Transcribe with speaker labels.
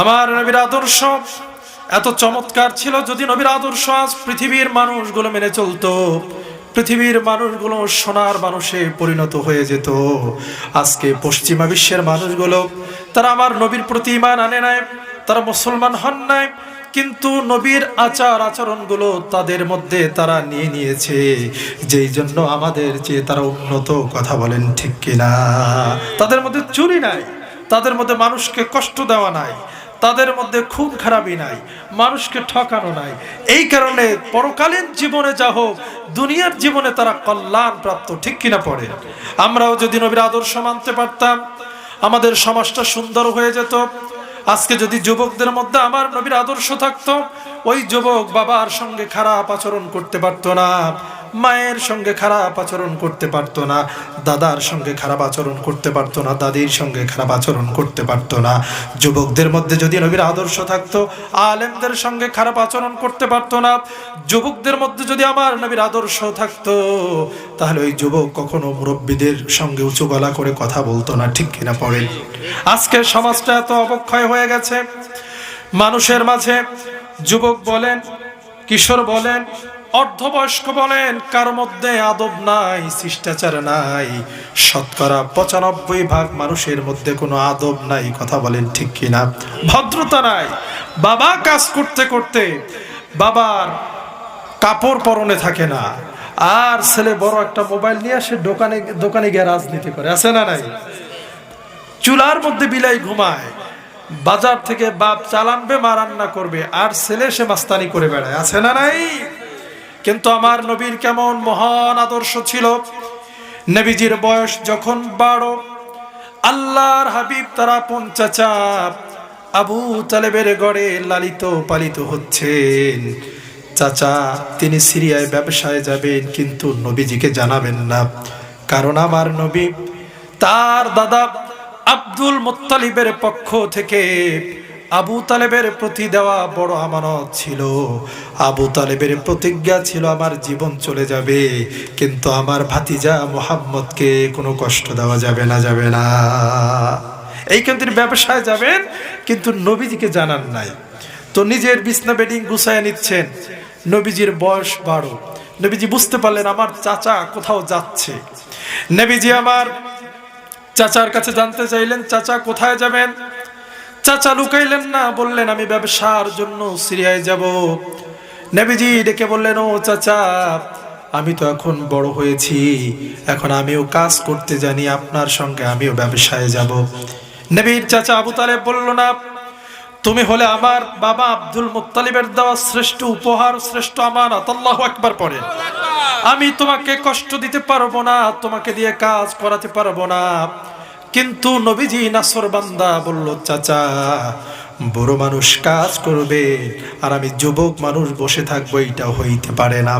Speaker 1: আমার নবীর আদর্শ এত চমৎকার ছিল যদি নবীর আদর্শ আজ পৃথিবীর মানুষগুলো মেনে চলতো। পৃথিবীর মানুষগুলো সোনার মানুষে পরিণত হয়ে যেত। আজকে পশ্চিমা বিশ্বের মানুষগুলো, তারা আমার নবীর প্রতি ইমান আনে নাই, তারা মুসলমান হন নাই, কিন্তু নবীর আচার আচরণগুলো তাদের মধ্যে তারা নিয়ে নিয়েছে। যেই জন্য আমাদের যে তারা উন্নত, কথা বলেন ঠিক কিনা? তাদের মধ্যে চুরি নাই, তাদের মধ্যে মানুষকে কষ্ট দেওয়া নাই তাদের মধ্যে খুন খারাপই নাই, মানুষকে ঠকানো নাই। এই কারণে পরকালীন জীবনে যা হোক, দুনিয়ার জীবনে তারা কল্যাণ প্রাপ্ত, ঠিক কিনা পড়ে আমরাও যদি নবীর আদর্শ মানতে পারতাম, আমাদের সমাজটা সুন্দর হয়ে যেত। আজকে যদি যুবকদের মধ্যে আমার নবীর আদর্শ থাকতো, ওই যুবক বাবার সঙ্গে খারাপ আচরণ করতে পারতো না। মায়ের সঙ্গে খারাপ আচরণ করতে পারতো না, দাদার সঙ্গে খারাপ আচরণ করতে পারতো না, দাদির সঙ্গে খারাপ আচরণ করতে পারতো না। যুবকদের মধ্যে যদি নবীর আদর্শ থাকতো, আলেমদের সঙ্গে খারাপ আচরণ করতে পারতো না। যুবকদের মধ্যে যদি আমার নবীর আদর্শ থাকতো, তাহলে ওই যুবক কখনো মুরব্বীদের সঙ্গে উঁচু গলা করে কথা বলতো না, ঠিক কিনা পড়েন আজকের সমাজটা এত অবক্ষয় হয়ে গেছে। মানুষের মাঝে যুবক বলেন, কিশোর বলেন অর্ধবয়স্ক বলেন কার মধ্যে আদব নাই, শিষ্টাচার নাই। শতকরা পঁচানব্বই ভাগ মানুষের মধ্যে কোনো আদব নাই, কথা বলেন ঠিক কিনা? ভদ্রতা নাই। বাবা কাজ করতে করতে বাবার কাপড় পরনে থাকে না। আর ছেলে বড় একটা মোবাইল নিয়ে আসে, দোকানে দোকানে গিয়ে রাজনীতি করে। আছে না নাই? চুলার মধ্যে বিলাই ঘুমায়। বাজার থেকে বাপ চালানবে, মা রান্না করবে। আর ছেলে সে মাস্তানি করে বেড়ায়। আছে না নাই? কিন্তু আমার নবীর কেমন মহান আদর্শ ছিল? নবীজির বয়স যখন বারো, আল্লাহর হাবিব তারা পঞ্চাচা আবু তালেবের গড়ে লালিত পালিত হচ্ছেন। চাচা, তিনি সিরিয়ায় ব্যবসায় যাবেন, কিন্তু নবীজিকে জানাবেন না। কারণ আমার নবী তার দাদা আব্দুল মুত্তালিবের পক্ষ থেকে আবু তালেবের প্রতি দেওয়া বড় আমানত ছিল। আবু তালেবের প্রতিজ্ঞা ছিল, আমার জীবন চলে যাবে, কিন্তু আমার ভাতিজা মোহাম্মদকে কোনো কষ্ট দেওয়া যাবে না যাবে না। এই কিন্তু তিনি ব্যবসায় যাবেন, কিন্তু নবীজিকে জানান নাই। তো নিজের বিছনা বেডিং গুছায় নিচ্ছেন। নবীজির বয়স বারো। নবীজি বুঝতে পারলেন, আমার চাচা কোথাও যাচ্ছে। নবীজি আমার চাচার কাছে জানতে চাইলেন, চাচা কোথায় যাবেন? চাচা লুকাইলেন না, বললেন, আমি ব্যবসার জন্য সিরিয়ায় যাব। নবীজি ডেকে বললেন, ও চাচা, আমি তো এখন বড় হয়েছি, এখন আমিও কাজ করতে জানি, আপনার সঙ্গে আমিও ব্যবসায় যাব। নবীর চাচা আবু তালেব বলল, না, তুমি হলে আমার বাবা আব্দুল মুত্তালিবের দেওয়া শ্রেষ্ঠ উপহার, শ্রেষ্ঠ আমানত। আল্লাহু একবার পড়ে। আমি তোমাকে কষ্ট দিতে পারব না, তোমাকে দিয়ে কাজ করাতে পারব না। কিন্তু নবীজি নাসর বান্দা বলল, চাচা, বড় মানুষ কাজ করবে আর আমি যুবক মানুষ বসে থাকব এটা হইতে পারে না।